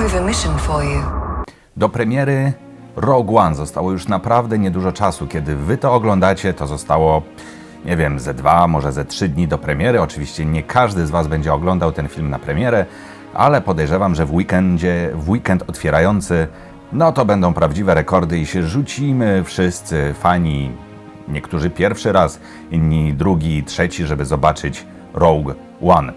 We've a mission for you. Do premiery Rogue One zostało już naprawdę niedużo czasu. Kiedy wy to oglądacie, to zostało, nie wiem, ze dwa, może ze trzy dni do premiery. Oczywiście nie każdy z was będzie oglądał ten film na premierę, ale podejrzewam, że w weekendzie, w weekend otwierający, no to będą prawdziwe rekordy i się rzucimy wszyscy fani, niektórzy pierwszy raz, inni drugi, trzeci, żeby zobaczyć Rogue One.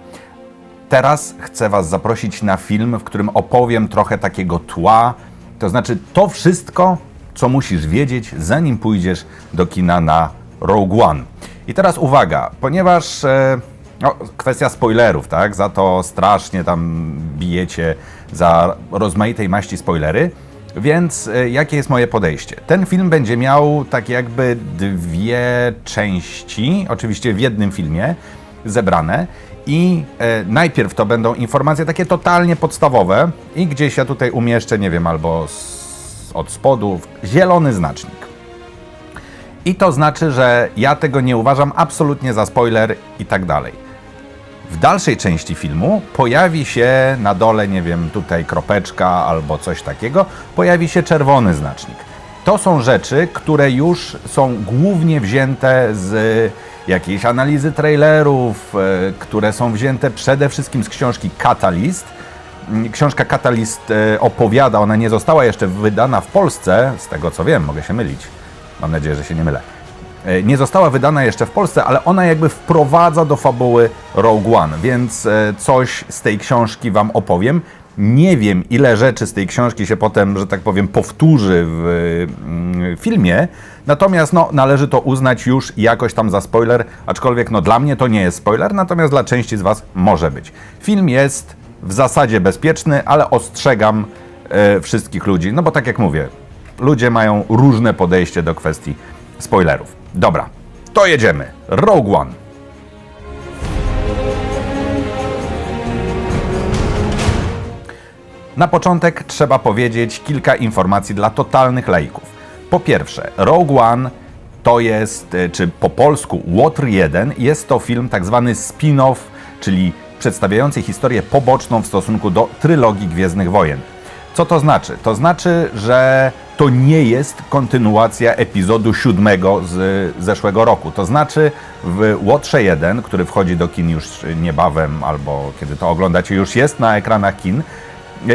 Teraz chcę Was zaprosić na film, w którym opowiem trochę takiego tła, to znaczy to wszystko, co musisz wiedzieć, zanim pójdziesz do kina na Rogue One. I teraz uwaga, ponieważ e, no, kwestia spoilerów, tak? Za to strasznie tam bijecie za rozmaitej maści spoilery. Więc e, jakie jest moje podejście? Ten film będzie miał tak jakby dwie części, oczywiście w jednym filmie zebrane. I e, najpierw to będą informacje takie totalnie podstawowe i gdzieś ja tutaj umieszczę, nie wiem, albo z, od spodu zielony znacznik. I to znaczy, że ja tego nie uważam absolutnie za spoiler i tak dalej. W dalszej części filmu pojawi się na dole, nie wiem, tutaj kropeczka albo coś takiego, pojawi się czerwony znacznik. To są rzeczy, które już są głównie wzięte z jakiejś analizy trailerów, e, które są wzięte przede wszystkim z książki Catalyst. Mm, Książka Catalyst e, opowiada, ona nie została jeszcze wydana w Polsce, z tego co wiem, mogę się mylić. Mam nadzieję, że się nie mylę. E, Nie została wydana jeszcze w Polsce, ale ona jakby wprowadza do fabuły Rogue One, więc coś z tej książki Wam opowiem. Nie wiem, ile rzeczy z tej książki się potem, że tak powiem, powtórzy w mm, filmie, natomiast no, należy to uznać już jakoś tam za spoiler, aczkolwiek no, dla mnie to nie jest spoiler, natomiast dla części z Was może być. Film jest w zasadzie bezpieczny, ale ostrzegam e, wszystkich ludzi, no bo tak jak mówię, ludzie mają różne podejście do kwestii spoilerów. Dobra, to jedziemy. Rogue One. Na początek trzeba powiedzieć kilka informacji dla totalnych laików. Po pierwsze, Rogue One to jest, e, czy po polsku Łotr 1, jest to film tak zwany spin-off, czyli przedstawiający historię poboczną w stosunku do trylogii Gwiezdnych Wojen. Co to znaczy? To znaczy, że to nie jest kontynuacja epizodu siódmego z zeszłego roku. To znaczy w Łotrze 1, który wchodzi do kin już niebawem, albo kiedy to oglądacie, już jest na ekranach kin,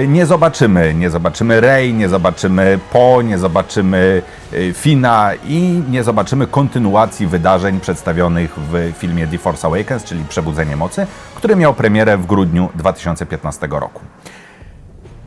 nie zobaczymy, nie zobaczymy Rey, nie zobaczymy Po, nie zobaczymy y, Fina i nie zobaczymy kontynuacji wydarzeń przedstawionych w filmie The Force Awakens, czyli Przebudzenie Mocy, który miał premierę w grudniu 2015 roku.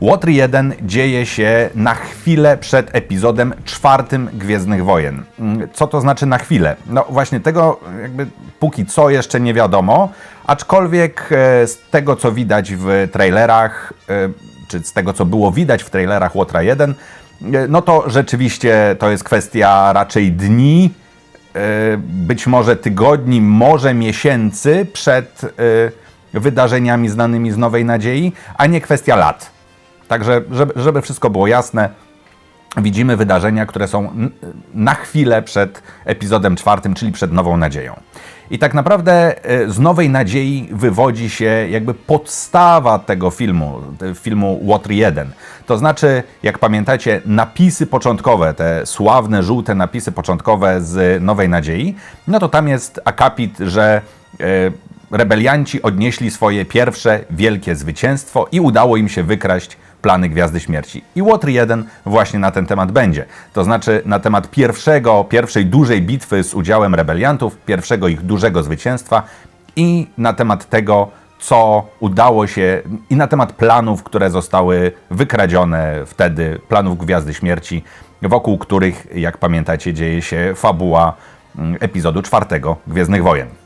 Łotr 1 dzieje się na chwilę przed epizodem czwartym Gwiezdnych Wojen. Mm, Co to znaczy na chwilę? No właśnie tego jakby póki co jeszcze nie wiadomo, aczkolwiek e, z tego co widać w trailerach, e, czy z tego co było widać w trailerach Łotra 1, e, no to rzeczywiście to jest kwestia raczej dni, e, być może tygodni, może miesięcy przed e, wydarzeniami znanymi z Nowej Nadziei, a nie kwestia lat. Także, żeby, żeby wszystko było jasne, widzimy wydarzenia, które są na chwilę przed epizodem czwartym, czyli przed Nową Nadzieją. I tak naprawdę e, z Nowej Nadziei wywodzi się jakby podstawa tego filmu, filmu Łotr 1. To znaczy, jak pamiętacie, napisy początkowe, te sławne, żółte napisy początkowe z Nowej Nadziei, no to tam jest akapit, że e, rebelianci odnieśli swoje pierwsze wielkie zwycięstwo i udało im się wykraść plany Gwiazdy Śmierci. I Łotr 1 właśnie na ten temat będzie. To znaczy na temat pierwszego, pierwszej dużej bitwy z udziałem rebeliantów, pierwszego ich dużego zwycięstwa i na temat tego, co udało się i na temat planów, które zostały wykradzione wtedy, planów Gwiazdy Śmierci, wokół których, jak pamiętacie, dzieje się fabuła mm, epizodu czwartego Gwiezdnych Wojen.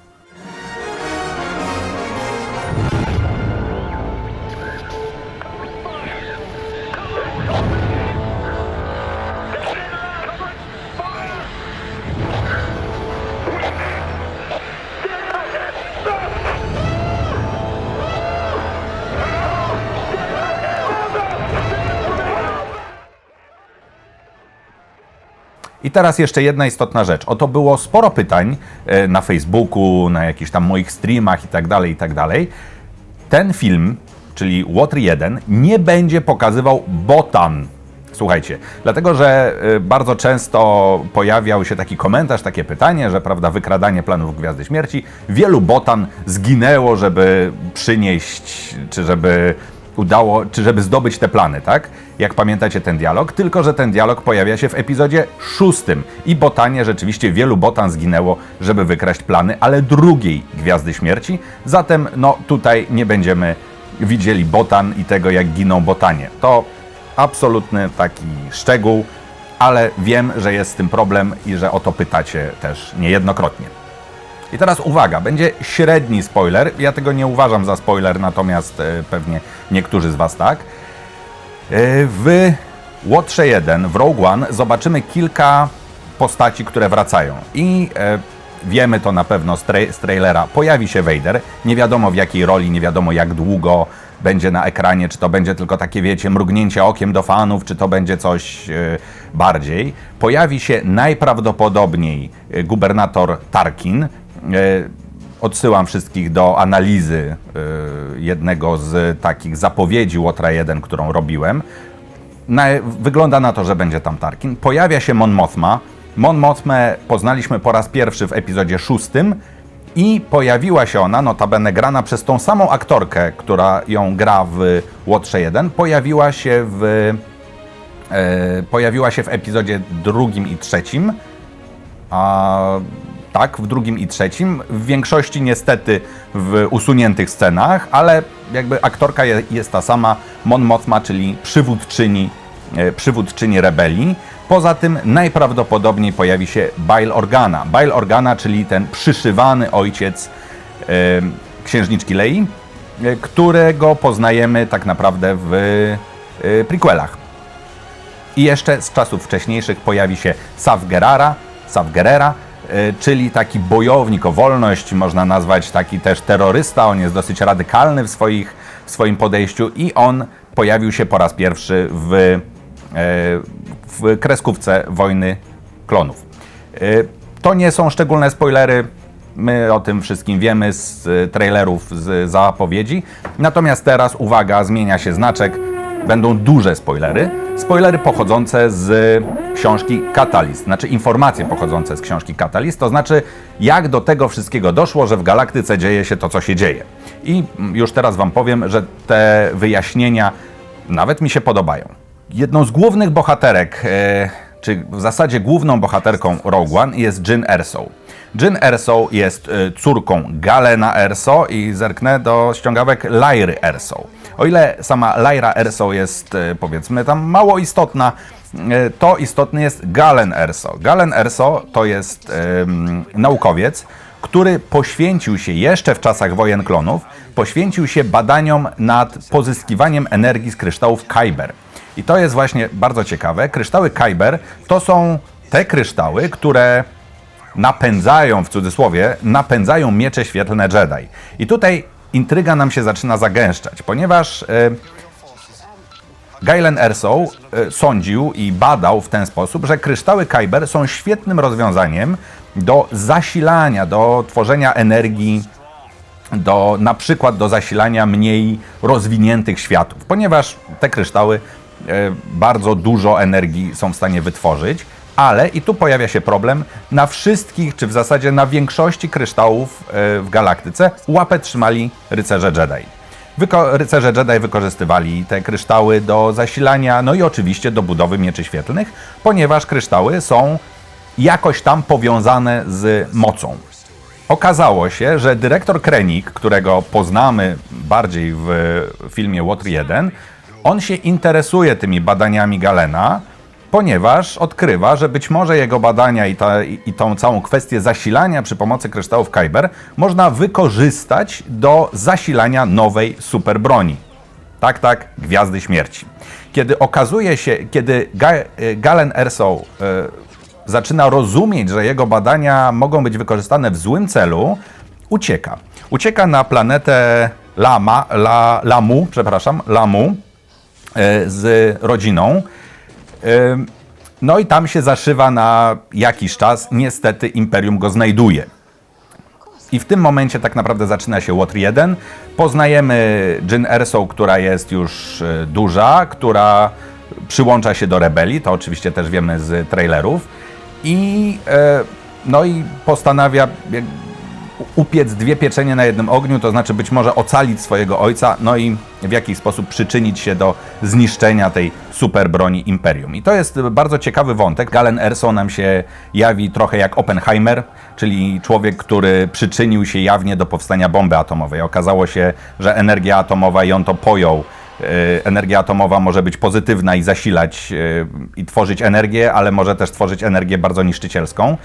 I teraz jeszcze jedna istotna rzecz. Oto było sporo pytań e, na Facebooku, na jakichś tam moich streamach i tak dalej, i tak dalej. Ten film czyli Łotr 1, nie będzie pokazywał Botan. Słuchajcie, dlatego że y, bardzo często pojawiał się taki komentarz, takie pytanie, że prawda, wykradanie planów Gwiazdy Śmierci, wielu botan zginęło, żeby przynieść, czy żeby udało, czy żeby zdobyć te plany, tak? Jak pamiętacie ten dialog, tylko że ten dialog pojawia się w epizodzie szóstym i botanie rzeczywiście wielu botan zginęło, żeby wykraść plany, ale drugiej Gwiazdy Śmierci, zatem no tutaj nie będziemy widzieli botan i tego jak giną botanie. To absolutny taki szczegół, ale wiem, że jest z tym problem i że o to pytacie też niejednokrotnie. I teraz uwaga, będzie średni spoiler. Ja tego nie uważam za spoiler, natomiast e, pewnie niektórzy z Was tak. E, w Łotrze 1, w Rogue One, zobaczymy kilka postaci, które wracają. I e, wiemy to na pewno z, tra- z trailera. Pojawi się Vader. Nie wiadomo w jakiej roli, nie wiadomo jak długo będzie na ekranie, czy to będzie tylko takie, wiecie, mrugnięcie okiem do fanów, czy to będzie coś e, bardziej. Pojawi się najprawdopodobniej gubernator Tarkin. E, Odsyłam wszystkich do analizy e, jednego z takich zapowiedzi Łotra 1, którą robiłem. Wygląda na to, że będzie tam Tarkin. Pojawia się Mon Mothma. Mon Mothmę poznaliśmy po raz pierwszy w epizodzie szóstym i pojawiła się ona, notabene grana przez tą samą aktorkę, która ją gra w Łotrze 1, pojawiła się w, e, pojawiła się w epizodzie drugim i trzecim. A tak, w drugim i trzecim. W większości niestety w usuniętych scenach, ale jakby aktorka je, jest ta sama, Mon Mothma, czyli przywódczyni, e, przywódczyni rebelii. Poza tym najprawdopodobniej pojawi się Bail Organa. Bail Organa, czyli ten przyszywany ojciec e, księżniczki Lei, e, którego poznajemy tak naprawdę w e, prequelach. I jeszcze z czasów wcześniejszych pojawi się Sav Gerara, Sav Gerrera, czyli taki bojownik o wolność, można nazwać taki też terrorysta. On jest dosyć radykalny w, swoich, w swoim podejściu i on pojawił się po raz pierwszy w, e, w kreskówce Wojny Klonów. E, To nie są szczególne spoilery. My o tym wszystkim wiemy z e, trailerów, z zapowiedzi. Natomiast teraz, uwaga, zmienia się znaczek. Będą duże spoilery. Spoilery pochodzące z książki Catalyst, znaczy informacje pochodzące z książki Catalyst, to znaczy jak do tego wszystkiego doszło, że w galaktyce dzieje się to, co się dzieje. I już teraz Wam powiem, że te wyjaśnienia nawet mi się podobają. Jedną z głównych bohaterek, e, czy w zasadzie główną bohaterką Rogue One jest Jyn Erso. Jyn Erso jest e, córką Galena Erso i zerknę do ściągawek Lyry Erso. O ile sama Lyra Erso jest e, powiedzmy tam mało istotna, e, to istotny jest Galen Erso. Galen Erso to jest em, naukowiec, który poświęcił się jeszcze w czasach wojen klonów, poświęcił się badaniom nad pozyskiwaniem energii z kryształów Kyber. I to jest właśnie bardzo ciekawe. Kryształy Kyber to są te kryształy, które napędzają, w cudzysłowie, napędzają miecze świetlne Jedi. I tutaj intryga nam się zaczyna zagęszczać, ponieważ e, Galen Erso e, sądził i badał w ten sposób, że kryształy Kyber są świetnym rozwiązaniem do zasilania, do tworzenia energii, do, na przykład do zasilania mniej rozwiniętych światów, ponieważ te kryształy e, bardzo dużo energii są w stanie wytworzyć, ale i tu pojawia się problem, na wszystkich, czy w zasadzie na większości kryształów e, w galaktyce łapę trzymali rycerze Jedi. Wyko- rycerze Jedi wykorzystywali te kryształy do zasilania, no i oczywiście do budowy mieczy świetlnych, ponieważ kryształy są jakoś tam powiązane z mocą. Okazało się, że dyrektor Krenik, którego poznamy bardziej w filmie Łotr 1, on się interesuje tymi badaniami Galena, ponieważ odkrywa, że być może jego badania i, ta, i tą całą kwestię zasilania przy pomocy kryształów Kyber można wykorzystać do zasilania nowej superbroni. Tak, tak, Gwiazdy Śmierci. Kiedy okazuje się, kiedy Ga y, Galen Erso y, zaczyna rozumieć, że jego badania mogą być wykorzystane w złym celu, ucieka. Ucieka na planetę Lama, La, Lamu, przepraszam, Lamu y, z rodziną. No i tam się zaszywa na jakiś czas. Niestety Imperium go znajduje. I w tym momencie tak naprawdę zaczyna się Łotr 1. Poznajemy Jyn Erso, która jest już e, duża, która przyłącza się do rebelii, to oczywiście też wiemy z trailerów. I, e, no i postanawia upiec dwie pieczenie na jednym ogniu, to znaczy być może ocalić swojego ojca, no i w jakiś sposób przyczynić się do zniszczenia tej super broni Imperium. I to jest bardzo ciekawy wątek. Galen Erso nam się jawi trochę jak Oppenheimer, czyli człowiek, który przyczynił się jawnie do powstania bomby atomowej. Okazało się, że energia atomowa i on to pojął. e, Energia atomowa może być pozytywna i zasilać e, i tworzyć energię, ale może też tworzyć energię bardzo niszczycielską.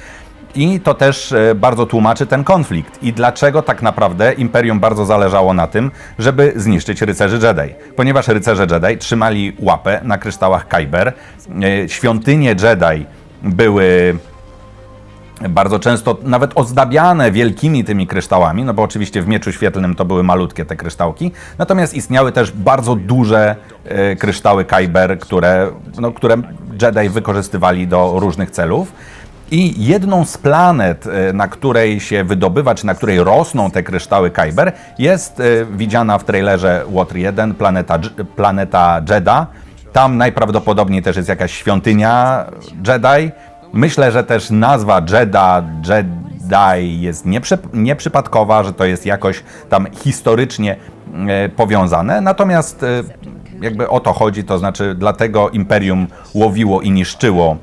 I to też e, bardzo tłumaczy ten konflikt i dlaczego tak naprawdę Imperium bardzo zależało na tym, żeby zniszczyć rycerzy Jedi. Ponieważ rycerze Jedi trzymali łapę na kryształach Kyber, e, świątynie Jedi były bardzo często nawet ozdabiane wielkimi tymi kryształami, no bo oczywiście w mieczu świetlnym to były malutkie te kryształki, natomiast istniały też bardzo duże e, kryształy Kyber, które, no, które Jedi wykorzystywali do różnych celów. I jedną z planet, e, na której się wydobywa, czy na której rosną te kryształy Kyber, jest e, widziana w trailerze Water 1, planeta, planeta Jedha. Tam najprawdopodobniej też jest jakaś świątynia Jedi. Myślę, że też nazwa Jedha, Jedi jest nieprzy, nieprzypadkowa, że to jest jakoś tam historycznie e, powiązane. Natomiast jakby o to chodzi, to znaczy dlatego Imperium łowiło i niszczyło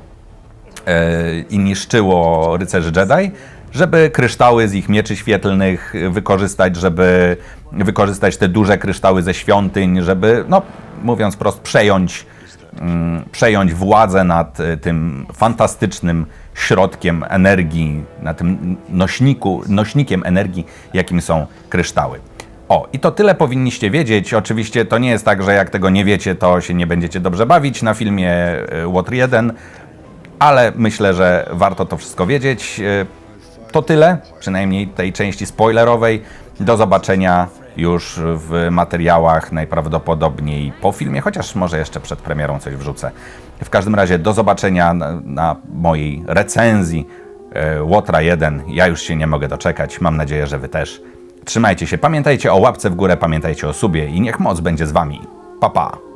i niszczyło rycerzy Jedi, żeby kryształy z ich mieczy świetlnych wykorzystać, żeby wykorzystać te duże kryształy ze świątyń, żeby, no mówiąc prost, przejąć, mm, przejąć władzę nad e, tym fantastycznym środkiem energii, na tym nośniku, nośnikiem energii, jakim są kryształy. O, i to tyle powinniście wiedzieć. Oczywiście to nie jest tak, że jak tego nie wiecie, to się nie będziecie dobrze bawić na filmie e, Water 1 ale myślę, że warto to wszystko wiedzieć. E, To tyle, przynajmniej tej części spoilerowej. Do zobaczenia już w materiałach, najprawdopodobniej po filmie, chociaż może jeszcze przed premierą coś wrzucę. W każdym razie do zobaczenia na, na mojej recenzji e, Łotra 1. Ja już się nie mogę doczekać, mam nadzieję, że Wy też. Trzymajcie się, pamiętajcie o łapce w górę, pamiętajcie o subie i niech moc będzie z Wami. Pa, pa!